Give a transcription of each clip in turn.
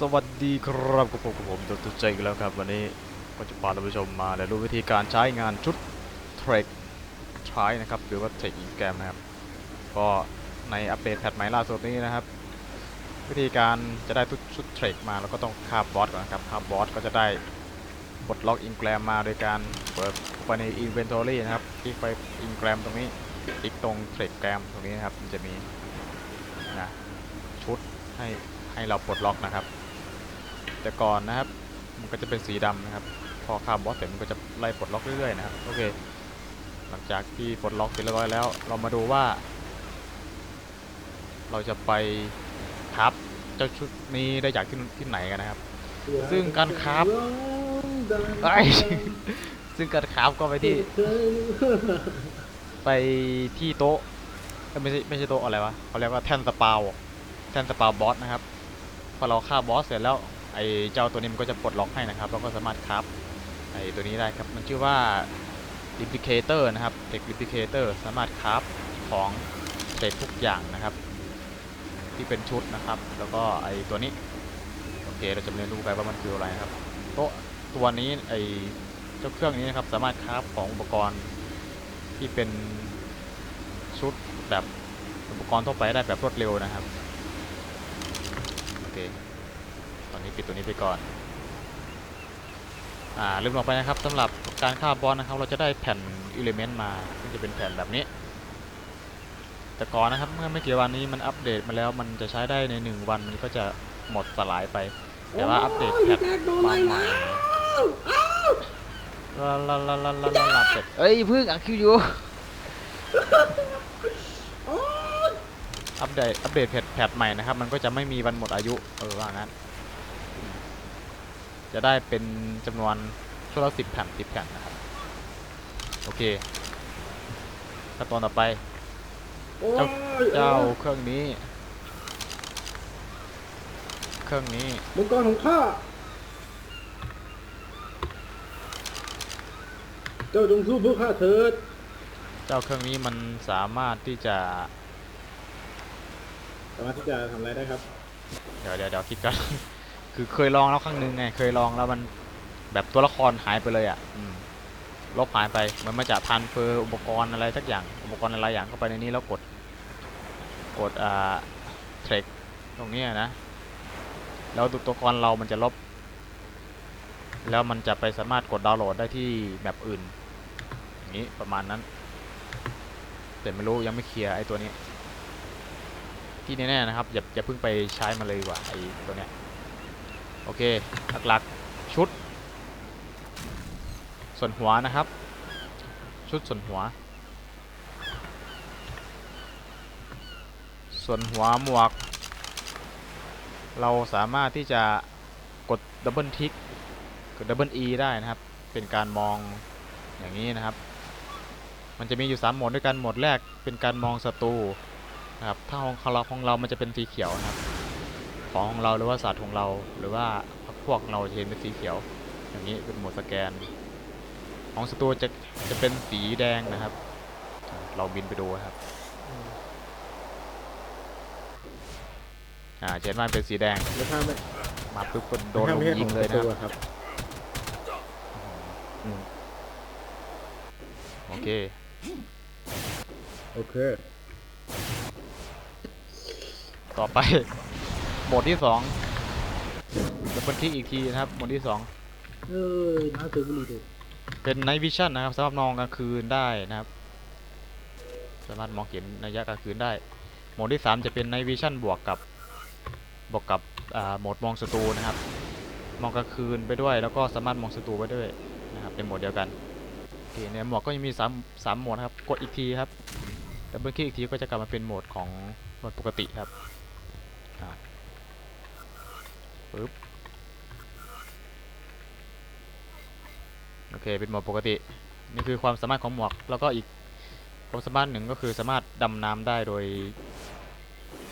สวัสดีครับกับผมกับผมดรเจอีกแล้วครับ วันนี้ก็จะพาท่านผู้ชมมาเรียนรู้วิธีการใช้งานชุดเทรคใช้นะครับ หรือว่าเทรคอินแกรมนะครับ ก็ในอัปเดตแพทใหม่ล่าสุดนี้นะครับ วิธีการจะได้ทุกชุดเทรคมาเราก็ต้องคาบบอสก่อนนะครับคาบบอสก็จะได้ปลดล็อกอินแกรมมาโดยการเปิดไปใน Inventory นะครับคลิกไปอินแกรมตรงนี้คลิกตรงเทรคแกรมตรงนี้นะครับมันจะมีนะชุดให้ให้เราปลดล็อกนะครับ แต่ก่อนนะครับ มันก็จะเป็นสีดำนะครับ พอคาบบอสเสร็จมันก็จะไล่ปลดล็อกเรื่อยๆนะครับโอเค หลังจากที่ปลดล็อกเสร็จเรียบร้อยแล้ว เรามาดูว่า เราจะไปครับเจ้าชุดนี้ได้จากที่ที่ไหนกันนะครับ ซึ่งการคราฟไอ้ยซึ่งการคราฟก็ไปที่ ไปที่โต๊ะเอ้ยไม่ใช่ไม่ใช่โต๊ะอะไรวะเขาเรียกว่าแท่นสปาวแท่นสปาวบอสนะครับ พอเราฆ่าบอสเสร็จแล้ว ไอ้เจ้าตัวนี้มันก็จะปลดล็อกให้นะครับเราก็สามารถคราฟไอ้ตัวนี้ได้ครับมันชื่อว่า Replicator นะครับเด็ก Replicator สามารถคราฟของเด็กทุกอย่างนะครับ ที่เป็นชุดนะครับ แล้วก็ไอ้ตัวนี้โอเคเราจะเรียนรู้ไปว่ามันคืออะไรนะครับโต๊ะตัวนี้ไอ้เจ้าเครื่องนี้นะครับสามารถคราฟของอุปกรณ์ที่เป็นชุดแบบอุปกรณ์ทั่วไปได้แบบรวดเร็วนะครับโอเค ตอนนี้ปิดตัวนี้ไปก่อน อ่าลืมบอกไปนะครับสำหรับการฆ่าบอสนะครับ เราจะได้แผ่นอิเลเมนต์มาซึ่งจะเป็นแผ่นแบบนี้ แต่ก่อนนะครับเมื่อไม่กี่วันนี้มันอัปเดตมาแล้วมันจะใช้ได้ในหนึ่งวันมันก็จะหมดสลายไป แต่ว่าอัปเดตแพทมาใหม่ลาลาลาลาลาลาลาเป็ดเอ้ยพึ่งอักคิวอยู่อัปเดตอัปเดตแพทแพทใหม่นะครับ มันก็จะไม่มีวันหมดอายุเออว่างั้นอืม จะได้เป็นจำนวนชั่วละสิบแผ่นสิบแผ่นนะครับ โอเคขั้นตอนต่อไป เจ้าเจ้าเครื่องนี้ เครื่องนี้มังกรของข้าเจ้าจงสู้เพื่อข้าเถิด เจ้าเครื่องนี้มันสามารถที่จะ สามารถที่จะทำอะไรได้ครับ เดี๋ยวเดี๋ยวเดี๋ยวคิดกัน คือเคยลองแล้วครั้งหนึ่งไง เคยลองแล้วมันแบบตัวละครหายไปเลยอะลบหายไปมันมาจากทันเฟอร์อุปกรณ์อะไรสักอย่าง อุปกรณ์อะไรอย่างเข้าไปในนี้แล้วกด กดอ่าเทรคตรงนี้นะ แล้วตัวละครเรามันจะลบ แล้วมันจะไปสามารถกดดาวน์โหลดได้ที่แมปอื่นอย่างนี้ประมาณนั้น แต่ไม่รู้ยังไม่เคลียร์ไอ้ตัวนี้ ที่แน่ๆนะครับอย่าอย่าเพิ่งไปใช้มันเลยว่าไอ้ตัวเนี้ย โอเค หลักๆ ชุด ส่วนหัวนะครับ ชุดส่วนหัว ส่วนหัวหมวก เราสามารถที่จะกดดับเบิลทิกกดดับเบิลอีได้นะครับ เป็นการมองอย่างนี้นะครับ มันจะมีอยู่ 3 โหมดด้วยกัน โหมดแรกเป็นการมองศัตรูนะครับ ถ้าของเราของเรามันจะเป็นสีเขียวนะครับ ของของเราหรือว่าสัตว์ของเรา หรือว่าพวกเราจะเห็นเป็นสีเขียว อย่างนี้เป็นโหมดสแกน ของศัตรูจะจะเป็นสีแดงนะครับ เราบินไปดูครับอ่าจะเห็นว่าเป็นสีแดงแล้วข้าไม่มาปุ๊บก็โดนข้าลุไม่มใช่ขยิองงเลยศันะตครูรับอะครับอืมโอเค โอเค ต่อไปโห มดที่สองดับเบิลคลิกอีกทีนะครับโหมดที่สองเอ้ยน้าตื่นบุหรี่ดูเป็น Night Vision นะครับสำหรับมองกลางคืนได้นะครับ สามารถมองเห็นในระยะกลางคืนได้โหมดที่ 3 จะเป็น Night Vision บวกกับบวกกับอ่าโหมดมองศัตรูนะครับ มองกลางคืนไปด้วยแล้วก็สามารถมองศัตรูไปด้วยนะครับเป็นโหมดเดียวกันโอเคในหมวดก็ยังมี3 3โหมดนะครับกดอีกทีครับดับเบิลคลิกอีกทีก็จะกลับมาเป็นโหมดของโหมดปกติครับอ่า ปึ๊บโอเคเป็นโหมดปกติ นี่คือความสามารถของหมวก แล้วก็อีกความสามารถหนึ่งก็คือสามารถดำน้ำได้โดย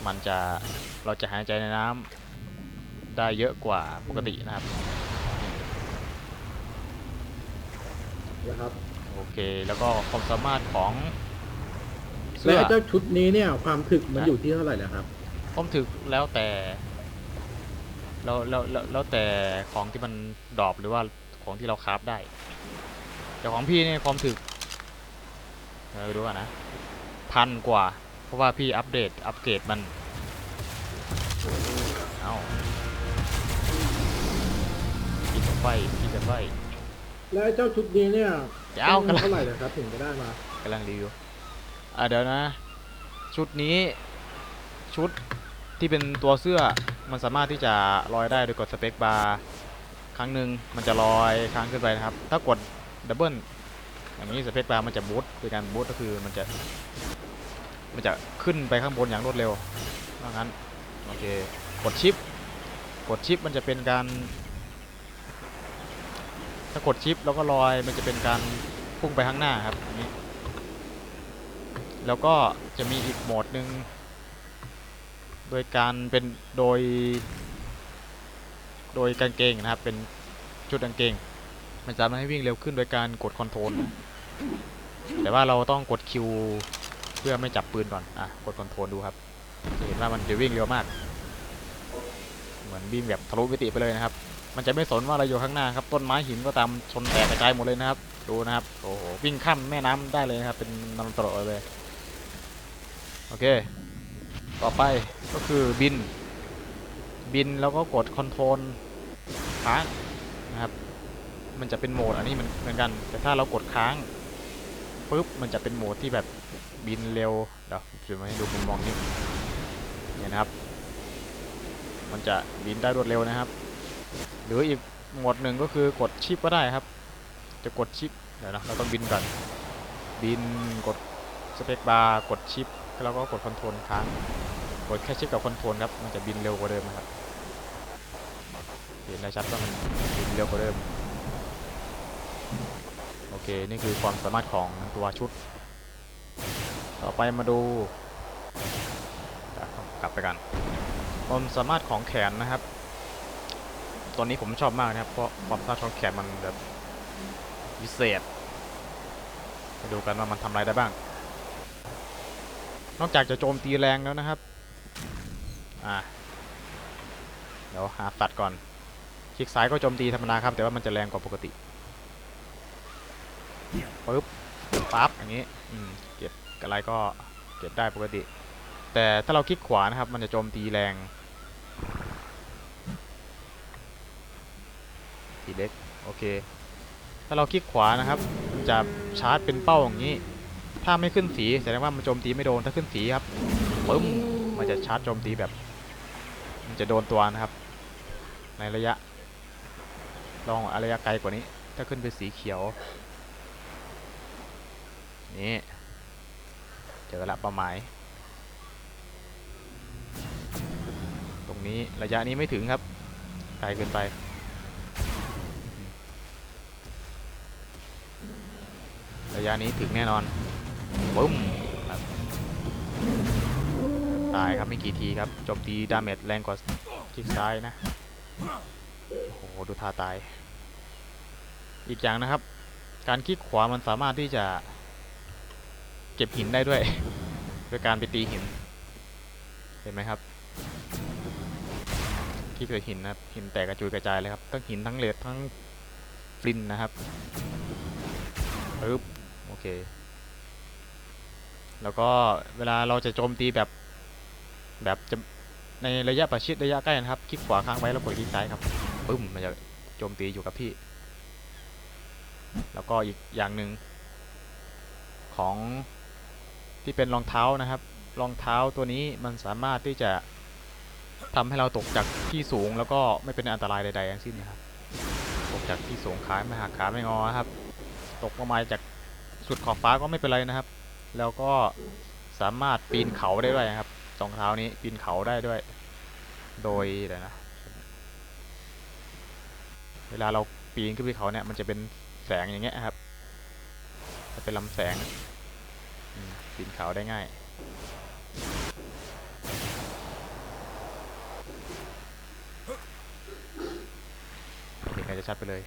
มันจะเราจะหายใจในน้ำได้เยอะกว่าปกตินะครับนะครับโอเคแล้วก็ความสามารถของและเสื้อไอ้เจ้าชุดนี้เนี่ยความถึกมันอยู่ที่เท่าไหร่นะครับความถึกแล้วแต่ แล้วแล้วแล้วแล้วแต่ของที่มันดรอปหรือว่าของที่เราคราฟได้ แต่ของพี่เนี่ยความถึกเออดูก่อนนะพันกว่า เพราะว่าพี่อัปเดตอัปเกรดมันเอาพี่จะไฟพี่จะไฟแล้วไอ้เจ้าชุดนี้เนี่ยจะเอาต้กำงลังเท่าไหร่นะครับถึงจะได้มากำลังรีวิวอะเดี๋ยวนะ ชุดนี้ ชุดที่เป็นตัวเสื้อ มันสามารถที่จะลอยได้โดยกดสเปคบาร์ครั้งหนึ่งมันจะลอยค้างขึ้นไปนะครับ ถ้ากดดับเบิลอย่างนี้สเปคบาร์มันจะบูตโดยการบูตก็คือมันจะ มันจะขึ้นไปข้างบนอย่างรวดเร็วว่างั้นโอเคกดชิป กดชิปมันจะเป็นการ ถ้ากดชิปแล้วก็ลอยมันจะเป็นการพุ่งไปข้างหน้าครับอย่างนี้แล้วก็จะมีอีกโหมดหนึ่ง ดยการเป็นโดย โดยกางเกงนะครับ เป็นชุดกางเกง มันสามารถให้วิ่งเร็วขึ้นโดยการกดคอนโทรลนแต่ว่าเราต้องกดคิวเพื่อไม่จับปืนก่อนอะกดคอนโทรลดูครับจะเห็นว่ามันจะวิ่งเร็วมาก เหมือนวิ่งแบบทะลุมิติไปเลยนะครับ มันจะไม่สนว่าเราอยู่ข้างหน้าครับ ต้นไม้หินก็ตามชนแตกกระจายหมดเลยนะครับ ดูนะครับ โอ้โห วิ่งข้ามแม่น้ำได้เลยนะครับ เป็นน้ำตลอดเลย โอเค ต่อไปก็คือบิน บินแล้วก็กดคอนโทรลค้างนะครับ มันจะเป็นโหมดอันนี้มันเหมือนกัน แต่ถ้าเรากดค้างปุ๊บมันจะเป็นโหมดที่แบบบินเร็วเดี๋ยวจะมาให้ดูมุมมองนี้เนี่ยนะครับ มันจะบินได้รวดเร็วนะครับ หรืออีกโหมดหนึ่งก็คือกดชิปก็ได้ครับ จะกดชิปเดี๋ยวนะเราต้องบินก่อนบินกดสเปคบาร์กดชิป แล้วก็กดคอนโทรลค้างกดแค่ชิปกับคอนโทรลครับมันจะบินเร็วกว่าเดิมนะครับเห็นได้ชัดว่ามันบินเร็วกว่าเดิมโอเคนี่คือความสามารถของตัวชุด ต่อไปมาดูกลับไปกันความสามารถของแขนนะครับตัวนี้ผมชอบมากนะครับเพราะความสามารถของแขนมันแบบพิเศษไปดูกันว่ามันทำอะไรได้บ้าง นอกจากจะโจมตีแรงแล้วนะครับ อ่า เดี๋ยวหาตัดก่อน คลิกซ้ายก็โจมตีธรรมดาครับ แต่ว่ามันจะแรงกว่าปกติ ปึ๊บ ปั๊บ อย่างนี้ อืม เก็บอะไรก็เก็บได้ปกติ แต่ถ้าเราคลิกขวานะครับ มันจะโจมตีแรง ทีเล็ก โอเค ถ้าเราคลิกขวานะครับ จะชาร์จเป็นเป้าอย่างนี้ ถ้าไม่ขึ้นสีแสดงว่ามันโจมตีไม่โดนถ้าขึ้นสีครับปึ้มมันจะชาร์จโจมตีแบบ มันจะโดนตัวนะครับ ในระยะ ลองระยะไกลกว่านี้ ถ้าขึ้นเป็นสีเขียวนี่เจอละเป้าหมายตรงนี้ระยะนี้ไม่ถึงครับ ไกลเกินไประยะนี้ถึงแน่นอน บึ้มตายครับไม่กี่ทีครับจมตีดาเมจแรงกว่าคลิกซ้ายนะโอ้โหดูท่าตาย อีกอย่างนะครับ การคลิกขวามันสามารถที่จะเก็บหินได้ด้วย โดยการไปตีหิน เห็นไหมครับคลิกใส่หินนะครับหินแตกกระจุยกระจายเลยครับทั้งหินทั้งเลดทั้งฟลินนะครับปึ๊บโอเค แล้วก็เวลาเราจะโจมตีแบบ แบบจะในระยะประชิดระยะใกล้นะครับ คลิกขวาค้างไว้แล้วกดคลิกซ้ายครับปึ้มมันจะโจมตีอยู่กับที่ แล้วก็อีกอย่างหนึ่งของที่เป็นรองเท้านะครับ รองเท้าตัวนี้มันสามารถที่จะทำให้เราตกจากที่สูงแล้วก็ไม่เป็นอันตรายใดๆทั้งสิ้นนะครับ ตกจากที่สูงขาไม่หักขาไม่งอครับ ตกลงมาจากสุดขอบฟ้าก็ไม่เป็นไรนะครับ แล้วก็สามารถปีนเขาได้ด้วยนะครับรองเท้านี้ปีนเขาได้ด้วย โดยเดี๋ยวนะ เวลาเราปีนขึ้นไปเขาเนี่ยมันจะเป็นแสงอย่างเงี้ยครับ จะเป็นลำแสงปีนเขาได้ง่ายเห็นกันจะชัดไปเลย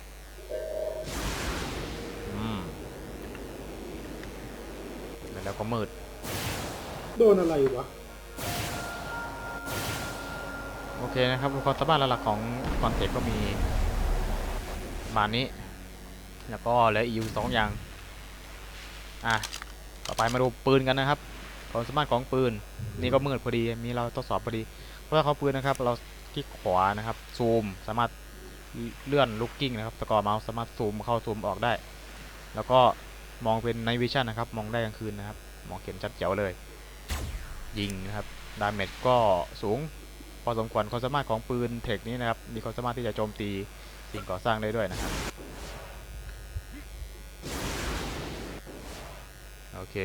แล้วก็มืด โดนอะไรวะ โอเคนะครับความสามารถหลักๆของคอนเทกก็มีประมาณนี้ แล้วก็เหลืออีกอยู่สองอย่าง อะ ต่อไปมาดูปืนกันนะครับความสามารถของปืน นี่ก็มืดพอดี มีเราทดสอบพอดี เพราะว่าเขาปืนนะครับ เราที่ขวานะครับ ซูม สามารถเลื่อนลูกกิ้งนะครับสกอร์เมาส์สามารถซูมเข้าซูมออกได้ แล้วก็ มองเป็นไนวิชั่นนะครับ มองได้กลางคืนนะครับ มองเห็นชัดเจ๋วเลย ยิงนะครับ ดาเมจก็สูง พอสมควรความสามารถของปืนเทคนี้นะครับ มีความสามารถที่จะโจมตีสิ่งก่อสร้างได้ด้วยนะครับ โอเค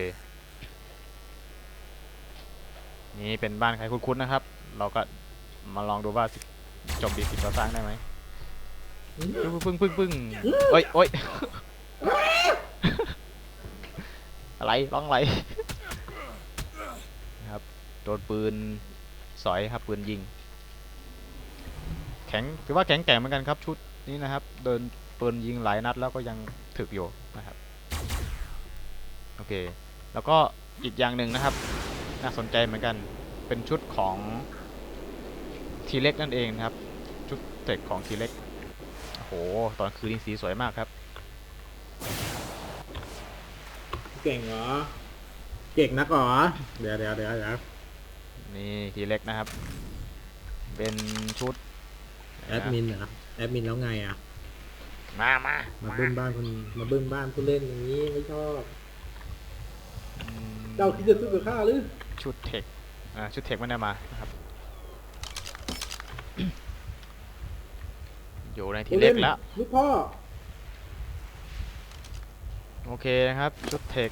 นี่เป็นบ้านใครคุ้นๆนะครับ เราก็มาลองดูว่าสิโจมตีสิ่งก่อสร้างได้ไหมปึ้งปึ้งปึ้งปึ้งเอ้ยเอ้ย อะไรร้องอะไรนะครับโดนปืนสอยครับปืนยิง แข็งถือว่าแข็งแกร่งเหมือนกันครับชุดนี้นะครับเดินปืนยิงหลายนัดแล้วก็ยังถึกอยู่นะครับโอเค แล้วก็อีกอย่างหนึ่งนะครับ น่าสนใจเหมือนกันเป็นชุดของทีเล็กนั่นเองนะครับชุดเทคของทีเล็กโอ้โหตอนคืนนี้สีสวยมากครับ เก่งเหรอ เก่งนักเหรอ เดี๋ยวเดี๋ยวเดี๋ยวเดี๋ยวนี่ทีเล็กนะครับ เป็นชุดแอดมินเหรอ แอดมินแล้วไงอะมามามาบึ้มบ้านคนมาบึ้มบ้านผู้เล่นอย่างนี้ไม่ชอบอืมเจ้าคิดจะสู้กับข้าหรือชุดเทคอ่าชุดเทคไม่ได้มานะครับ อยู่ในทีเล็กแล้ว ลูกพ่อ โอเคนะครับ ชุดเทค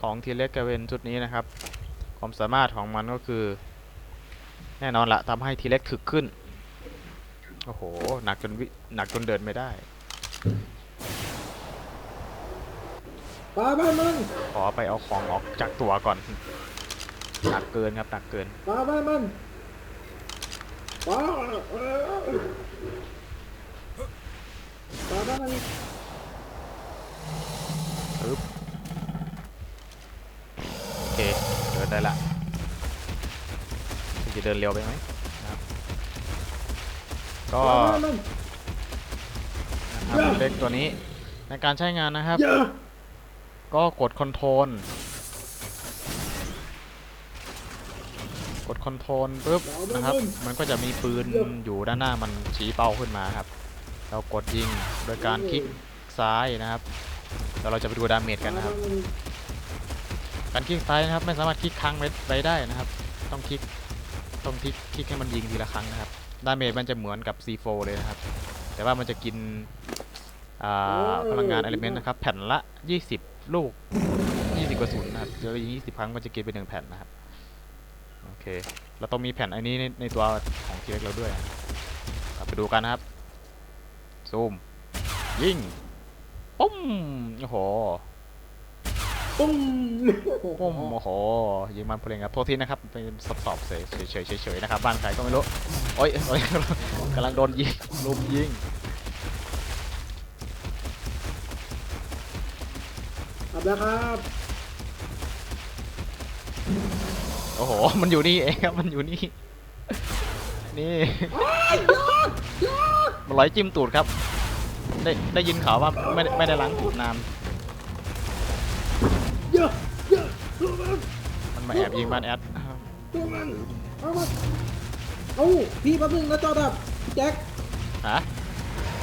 ของทีเล็กกเป็นชุดนี้นะครับ ความสามารถของมันก็คือ แน่นอนละทำให้ทีเล็กถึกขึ้น โอ้โห หนักจนวิหนักจนเดินไม่ได้ปาบ้านมันขอไปเอาของออกจากตัวก่อน หนักเกินครับหนักเกินปาบ้านมันปาเออปาบ้านมัน ปึ๊บโอเค เดินได้ละ จะเดินเร็วไปไหมนะครับก็ปาบ้านมันนะครับเล็กตัวนี้ในการใช้งานนะครับอย่าก็กดคอนโทรลกดคอนโทรลปุ๊บนะครับ มันก็จะมีปืนอยู่ด้านหน้ามันชี้เป้าขึ้นมาครับ เรากดยิงโดยการคลิกซ้ายนะครับแล้วเราจะไปดูดาเมจกันนะครับ การคลิกซ้ายนะครับ ไม่สามารถคลิกค้างไว้ไว้ได้นะครับ ต้องคลิก ต้องคลิกคลิกให้มันยิงทีละครั้งนะครับดาเมจมันจะเหมือนกับ C4 เลยนะครับ แต่ว่ามันจะกินอ่าพลังงานเอลิเมนต์นะครับ แผ่นละ 20 ลูก 20กระสุนนะครับเดี๋ยวยิง20 ครั้งมันจะกินไปหนึ่งแผ่นนะครับ โอเค เราต้องมีแผ่นอันนี้ในในตัวของทีเล็กเราด้วยนะครับไปดูกันนะครับ ซูม ยิง ปุ้ม โอ้โห ปุ้มปุ้มโอ้โหยิงมันเพลงครับโทษทีนะครับเป็นสอบสอบเฉยเฉยเฉยเฉยๆนะครับบ้านใครก็ไม่รู้โอ้ยโอ้ยกำลังโดนยิงลุมยิงอับแล้วครับโอ้โหมันอยู่นี่เองครับมันอยู่นี่นี่มันร้อยจิ้มตูดครับ ได้ได้ยินข่าวว่าไม่ได้ไม่ได้ล้างตูดนานเยอะเยอะตัวมันมันมาแอบยิงบ้านแอดตัวมันเอามาเอาพี่แป๊บนึงนะจอดับพี่แจ็คฮะ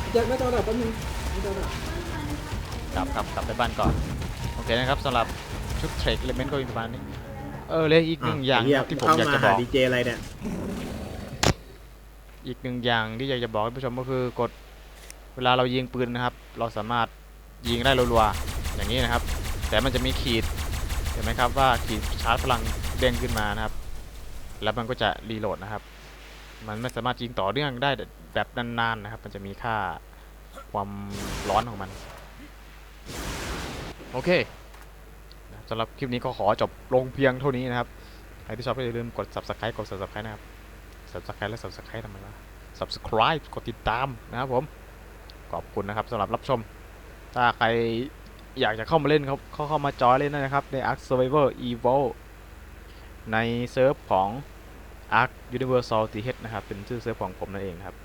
พี่แจ็คนะจอดับแป๊บนึงนะจอดับกลับกลับกลับไปบ้านก่อน โอเคนะครับสำหรับชุดเทรคเลเมนต์ก็มีประมาณนี้ เออเลยอีกหนึ่งอย่างครับที่ผมอยากจะบอก ดีเจอะไรเนี่ย อีกหนึ่งอย่างที่อยากจะบอกให้ผู้ชมก็คือกด เวลาเรายิงปืนนะครับ เราสามารถยิงได้รัวๆอย่างนี้นะครับ แต่มันจะมีขีดเห็นไหมครับว่าขีดชาร์จพลังเด้งขึ้นมานะครับ แล้วมันก็จะรีโหลดนะครับ มันไม่สามารถยิงต่อเนื่องได้แบบนานๆนะครับ มันจะมีค่าความร้อนของมัน โอเคสำหรับคลิปนี้ก็ขอจบลงเพียงเท่านี้นะครับ ใครที่ชอบก็อย่าลืมกด subscribe กด subscribe นะครับ subscribe และ subscribe ทำไมวะ subscribe กดติดตามนะครับผม ขอบคุณนะครับสำหรับรับชม ถ้าใคร อยากจะเข้ามาเล่นเขาเขาเข้ามาจอยเล่นนะครับใน Ark Survivor Evo ในเซิร์ฟของ Arc Universal TH นะครับ เป็นชื่อเซิร์ฟของผมนั่นเองครับ